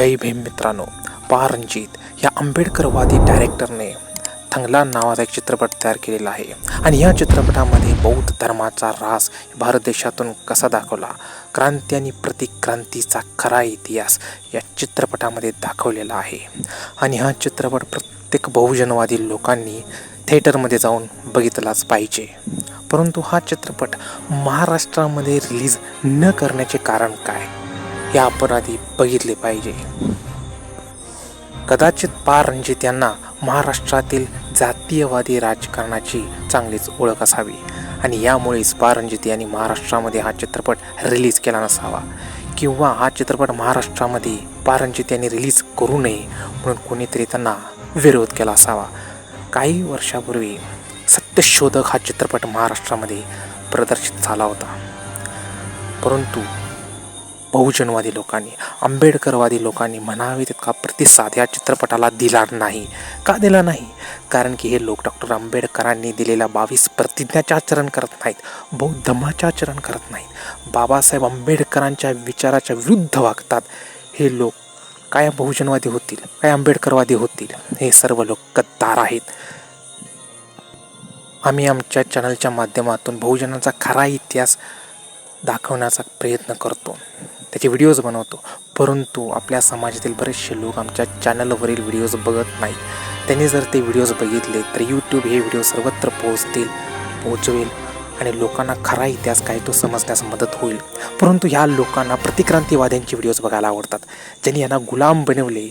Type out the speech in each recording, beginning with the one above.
जय भीम मित्रांनो पारंजित या आंबेडकरवादी डायरेक्टरने थंगला नावाचा एक चित्रपट तयार केलेला आहे. आणि या चित्रपटामध्ये बौद्ध धर्माचा रास भारत देशातून कसा दाखवला? क्रांती आणि प्रतिक्रांतीचा खरा इतिहास या चित्रपटामध्ये दाखवलेला आहे. आणि हा चित्रपट प्रत्येक बहुजनवादी लोकांनी थिएटरमध्ये जाऊन बघितलाच पाहिजे. परंतु हा चित्रपट महाराष्ट्रामध्ये रिलीज न करण्याचे कारण काय? हे आपण आधी बघितले पाहिजे. कदाचित पा रणजित यांना महाराष्ट्रातील जातीयवादी राजकारणाची चांगलीच ओळख असावी आणि यामुळेच पा रणजित यांनी महाराष्ट्रामध्ये हा चित्रपट रिलीज केला नसावा किंवा हा चित्रपट महाराष्ट्रामध्ये पा रणजित यांनी रिलीज करू नये म्हणून कोणीतरी त्यांना विरोध केला असावा. काही वर्षापूर्वी सत्यशोधक हा चित्रपट महाराष्ट्रामध्ये प्रदर्शित झाला होता. परंतु बहुजनवादी लोकांनी आंबेडकरवादी लोकांनी म्हणावे तितका प्रतिसाद या चित्रपटाला दिला नाही. का दिला नाही? कारण की हे लोक डॉक्टर आंबेडकरांनी दिलेल्या बावीस प्रतिज्ञाचे आचरण करत नाहीत बौद्धमाचे आचरण करत नाहीत. बाबासाहेब आंबेडकरांच्या विचाराच्या विरुद्ध वागतात. हे लोक काय बहुजनवादी होतील? काय आंबेडकरवादी होतील? हे सर्व लोक गद्दार आहेत. आम्ही आमच्या चॅनलच्या माध्यमातून बहुजनांचा खरा इतिहास दाखवण्याचा प्रयत्न करतो. त्याचे व्हिडिओज बनवतो. परंतु आपल्या समाजातील बरेचसे लोक आमच्या चॅनलवरील व्हिडिओज बघत नाहीत. त्यांनी जर ते व्हिडिओज बघितले तर यूट्यूब हे व्हिडिओ सर्वत्र पोहोचतील पोहोचवेल आणि लोकांना खरा इतिहास काय तो समजण्यास मदत होईल. परंतु ह्या लोकांना प्रतिक्रांतीवाद्यांचे व्हिडिओज बघायला आवडतात. ज्यांनी यांना गुलाम बनवले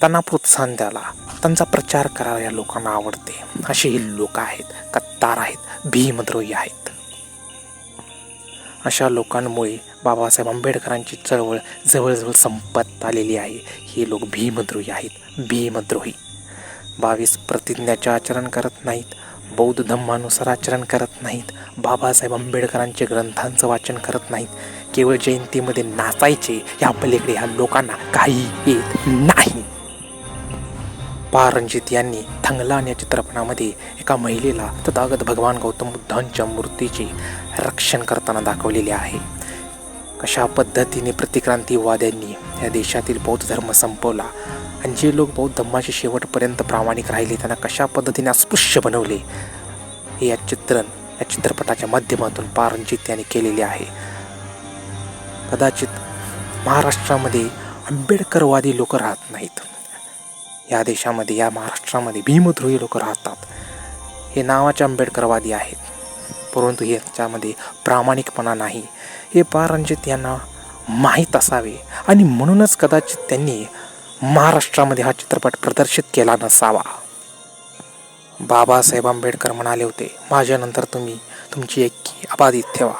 त्यांना प्रोत्साहन द्यायला त्यांचा प्रचार करायला या लोकांना आवडते. असे हे लोक आहेत कत्तार आहेत भीमद्रोही आहेत. अशा लोकांमुळे बाबासाहेब आंबेडकरांची चळवळ जवळजवळ संपत आलेली आहे. हे लोक भीमद्रोही आहेत. भीमद्रोही. बावीस प्रतिज्ञाचे आचरण करत नाहीत. बौद्ध धम्मानुसार आचरण करत नाहीत. बाबासाहेब आंबेडकरांचे ग्रंथांचं वाचन करत नाहीत. केवळ जयंतीमध्ये नाचायचे या पलीकडे ह्या लोकांना काही येत नाही. पा रणजित यांनी थंगलान या चित्रपटामध्ये एका महिलेला तथागत भगवान गौतम बुद्धांच्या मूर्तीचे रक्षण करताना दाखवलेले आहे. कशा पद्धतीने प्रतिक्रांतीवाद्यांनी या देशातील बौद्ध धर्म संपवला आणि जे लोक बौद्ध धर्माचे शेवटपर्यंत प्रामाणिक राहिले त्यांना कशा पद्धतीने अस्पृश्य बनवले हे या चित्रण या चित्रपटाच्या माध्यमातून पारंजित यांनी केलेले आहे. कदाचित महाराष्ट्रामध्ये आंबेडकरवादी लोक राहत नाहीत. या देशामध्ये या महाराष्ट्रामध्ये भीमद्रोही लोक राहतात. हे नावाचे आंबेडकरवादी आहेत. परंतु ह्याच्यामध्ये प्रामाणिकपणा नाही. हे पारंजित यांना माहीत असावे आणि म्हणूनच कदाचित त्यांनी महाराष्ट्रामध्ये हा चित्रपट प्रदर्शित केला नसावा. बाबासाहेब आंबेडकर म्हणाले होते माझ्यानंतर तुम्ही तुमची एक अबाधित ठेवा.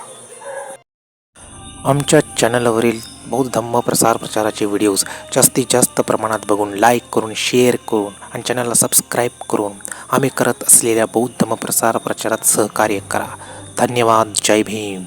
आमच्या चॅनलवरील बौद्ध धम्म प्रसार प्रचाराचे व्हिडिओज जास्तीत जास्त प्रमाणात बघून लाईक करून शेअर करून आणि चॅनलला सबस्क्राईब करून आम्ही करत असलेल्या बौद्ध धम्म प्रसार प्रचारात सहकार्य करा. धन्यवाद. जय भीम.